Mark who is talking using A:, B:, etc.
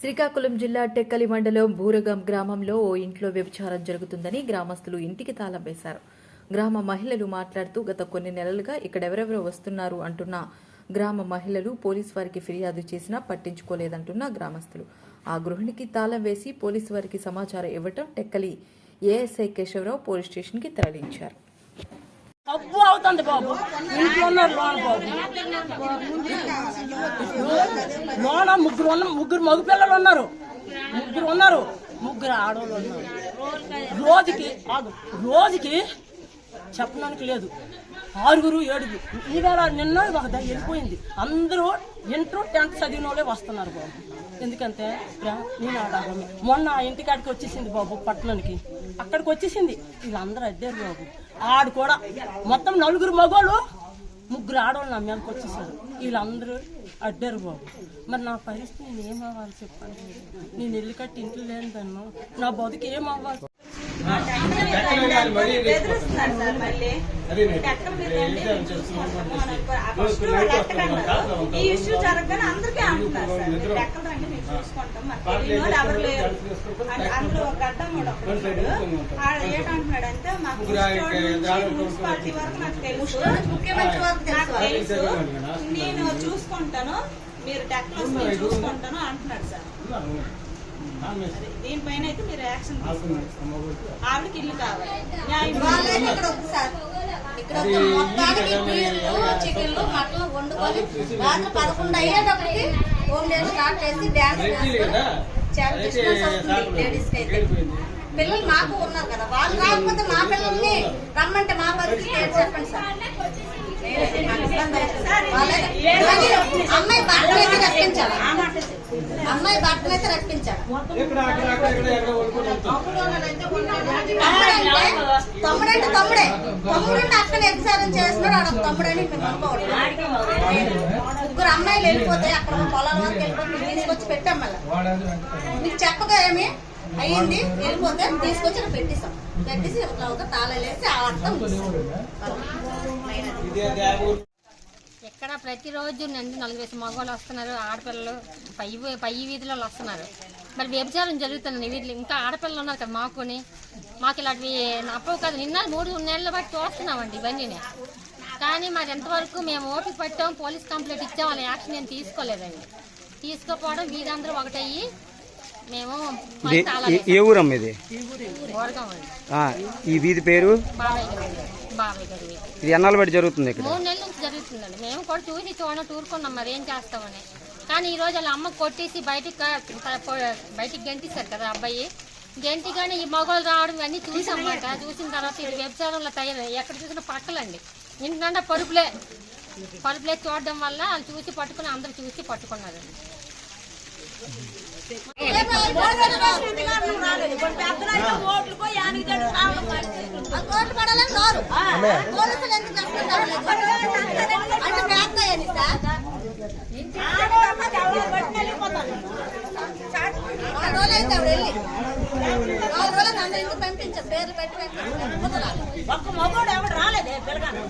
A: శ్రీకాకుళం జిల్లా టెక్కలి మండలం బూరగం గ్రామంలో ఓ ఇంట్లో వ్యభిచారం జరుగుతుందని గ్రామస్తులు ఇంటికి తాళం వేశారు. గ్రామ మహిళలు మాట్లాడుతూ గత కొన్ని నెలలుగా ఇక్కడెవరెవరో వస్తున్నారు అంటున్న గ్రామ మహిళలు పోలీసు వారికి ఫిర్యాదు చేసినా పట్టించుకోలేదంటున్న గ్రామస్తులు. ఆ గృహిణికి తాళం వేసి పోలీసు వారికి సమాచారం ఇవ్వటం టెక్కలి ఏఎస్ఐ కేశవరావు పోలీస్ స్టేషన్కి తరలించారు.
B: అవుతుంది బాబు. ఇంట్లో ఉన్నారు బాబు. లోన ముగ్గురు ఉన్న ముగ్గురు మగపిల్లలు ఉన్నారు. ముగ్గురు ఉన్నారు. ముగ్గురు ఆడవాళ్ళు ఉన్నారు. రోజుకి రోజుకి చెప్పడానికి లేదు. ఆరుగురు ఏడుగురు. ఈవేళ నిన్న ఒక వెళ్ళిపోయింది. అందరూ ఇంటర్ టెన్త్ చదివిన వాళ్ళే వస్తున్నారు బాబు. ఎందుకంటే నేను ఆడాలి మొన్న ఇంటికాడికి వచ్చేసింది బాబు పట్టణానికి. అక్కడికి వచ్చేసింది. వీళ్ళందరూ అడ్డారు బాబు. ఆడు కూడా మొత్తం నలుగురు మగవాళ్ళు ముగ్గురు ఆడవాళ్ళు నా మీదకి వచ్చేసారు. వీళ్ళందరూ అడ్డారు బాబు. మరి నా పరిస్థితి నేను ఏం చెప్పండి. నేను ఇల్లు కట్టి ఇంట్లో లేని దాన్ని నా బతుకు ఏం అవ్వాలి
C: బెదిరిస్తున్నారు సార్ మళ్ళీ ఎక్కడ మీద అండి మీరు చూసుకుంటాము అని అనుకో- ఆ ఫస్ట్ వాళ్ళు ఎక్కడన్నారు ఈ ఇష్యూ జరగగానే అందరికీ అంటున్నారు సార్. మీరు ఎక్కడ రండి? మేము చూసుకుంటాం. మాకు ఎవరు లేరు. అందులో ఒక గడ్డం కూడా ఏంటంటున్నాడు అంటే మాకు మున్సిపాలిటీ వరకు నాకు తెలుసు. నాకు తెలుసు. నేను చూసుకుంటాను. మీరు టెక్నాలజీ చూసుకుంటాను అంటున్నాడు సార్. దీనిపైన అయితే మీరు యాక్షన్ ఆవిడకి ఇల్లు కావాలి.
D: చికెన్లు, వండుకొని రాత్రి పదకొండు అయ్యేటప్పటికి హోమ్ స్టార్ట్ చేసి డ్యాన్స్. చాలా డిస్టర్బెన్స్ వస్తుంది లేడీస్కి అయితే. పిల్లలు మాకు ఉన్నారు కదా. వాళ్ళు రాకపోతే మా పిల్లల్ని రమ్మంటే మా పరిస్థితి చెప్పండి సార్. తమ్ముడంటే తమ్ముడంటే తమ్ముడే. తమ్ముడుంటే అక్కడ ఎగ్జామ్ చేస్తున్నాడు ఆడ తమ్ముడని ముగ్గురు అమ్మాయిలు వెళ్ళిపోతే అక్కడ ఉన్న పొలాల వరకు వెళ్ళిపోతే తీసుకొచ్చి పెట్టాం మళ్ళీ. నీకు చెప్పగా ఏమి? అయ్యింది వెళ్ళిపోతే తీసుకొచ్చి పెట్టిస్తాం. పెట్టేసాం పెట్టేసి ఇట్లా ఒక తాళలేసి వేసి ఆ అర్థం
E: ఎక్కడ ప్రతిరోజు నుండి నలుగురు మగవాళ్ళు వస్తున్నారు ఆడపిల్లలు పై పై వీధిలో వస్తున్నారు. మరి వ్యభిచారం జరుగుతుంది వీటిలో ఇంకా ఆడపిల్లలు ఉన్నారు కదా మాకుని. మాకు ఇలాంటివి అప్పవు కదా. నిన్న మూడు నెలల బట్టి చూస్తున్నామండి ఇవన్నీ కానీ మరి ఎంతవరకు మేము ఓపిక పట్టాం పోలీస్ కంప్లైంట్ ఇచ్చాం వాళ్ళ యాక్షన్ నేను తీసుకోలేదండి. తీసుకోపోవడం వీధందరూ ఒకటయ్యి. మేము
F: ఏ- ఊరమ్మ ఇది? ఈ వీధి పేరు. ఇది ఎన్నాళ్ళు బట్టి జరుగుతుంది ఇక్కడ?
E: మూడు నెలల నుంచి జరుగుతుందండి. మేము కూడా చూసి చూడ టూరుకున్నాం మరి ఏం చేస్తామని. కానీ ఈ రోజు వాళ్ళ అమ్మ కొట్టేసి బయటికి బయటికి గంటిస్తారు కదా అబ్బాయి. గంటి కానీ ఈ మగవాళ్ళు రావడం ఇవన్నీ చూసామాట చూసిన తర్వాత ఇది వ్యభిచారంలో తయారు ఎక్కడ చూసినా పక్కలండి. ఇంటికంటే పరుపులే. పరుపులే చూడడం వల్ల వాళ్ళు చూసి పట్టుకుని అందరూ చూసి పట్టుకున్నారు.
D: కోట్లు పడాలని నోరు. పోలీసులు ఎందుకు చేస్తున్నారు అంటే బ్యాక్ అయ్యాను సార్ నాలుగు రోజులు అయితే ఆవిడ వెళ్ళి నాలుగు రోజులు పంపించారు పేర్లు పెట్టి
B: ఒక్క మగోడు ఎవడు రాలేదే? పిల్లగాడు.